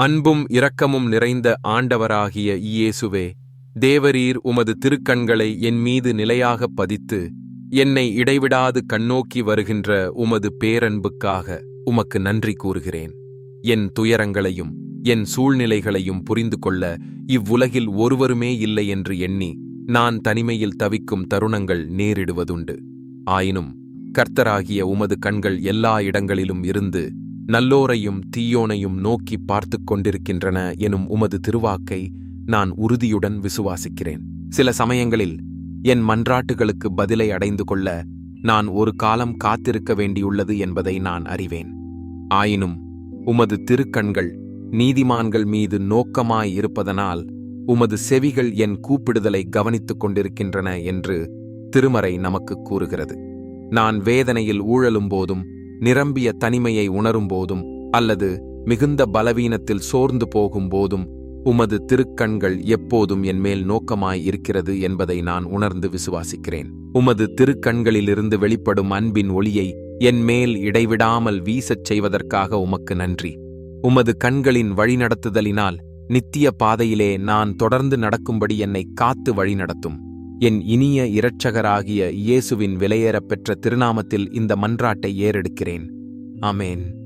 அன்பும் இரக்கமும் நிறைந்த ஆண்டவராகிய இயேசுவே தேவரீர் உமது திருக்கண்களை என் மீது நிலையாகப் பதித்து என்னை இடைவிடாது கண்ணோக்கி வருகின்ற உமது பேரன்புக்காக உமக்கு நன்றி கூறுகிறேன். என் துயரங்களையும் என் சூழ்நிலைகளையும் புரிந்து கொள்ள இவ்வுலகில் ஒருவருமே இல்லை என்று எண்ணி நான் தனிமையில் தவிக்கும் தருணங்கள் நேரிடுவதுண்டு. ஆயினும் கர்த்தராகிய உமது கண்கள் எல்லா இடங்களிலும் இருந்து நல்லோரையும் தீயோனையும் நோக்கி பார்த்துக் கொண்டிருக்கின்றன எனும் உமது திருவாக்கை நான் உறுதியுடன் விசுவாசிக்கிறேன். சில சமயங்களில் என் மன்றாட்டுகளுக்கு பதிலை அடைந்து கொள்ள நான் ஒரு காலம் காத்திருக்க வேண்டியுள்ளது என்பதை நான் அறிவேன். ஆயினும் உமது திருக்கண்கள் நீதிமான்கள் மீது நோக்கமாய் இருப்பதனால் உமது செவிகள் என் கூப்பிடுதலை கவனித்துக் கொண்டிருக்கின்றன என்று திருமறை நமக்கு கூறுகிறது. நான் வேதனையில் ஊழலும் போதும் நிரம்பிய தனிமையை உணரும் போதும் அல்லது மிகுந்த பலவீனத்தில் சோர்ந்து போகும் போதும் உமது திருக்கண்கள் எப்போதும் என் மேல் நோக்கமாய் இருக்கிறது என்பதை நான் உணர்ந்து விசுவாசிக்கிறேன். உமது திருக்கண்களிலிருந்து வெளிப்படும் அன்பின் ஒளியை என் மேல் இடைவிடாமல் வீசச் செய்வதற்காக உமக்கு நன்றி. உமது கண்களின் வழிநடத்துதலினால் நித்திய பாதையிலே நான் தொடர்ந்து நடக்கும்படி என்னை காத்து வழிநடத்தும். என் இனிய இரட்சகராகிய இயேசுவின் விலையேறப் பெற்ற திருநாமத்தில் இந்த மன்றாட்டை ஏறெடுக்கிறேன். அமேன்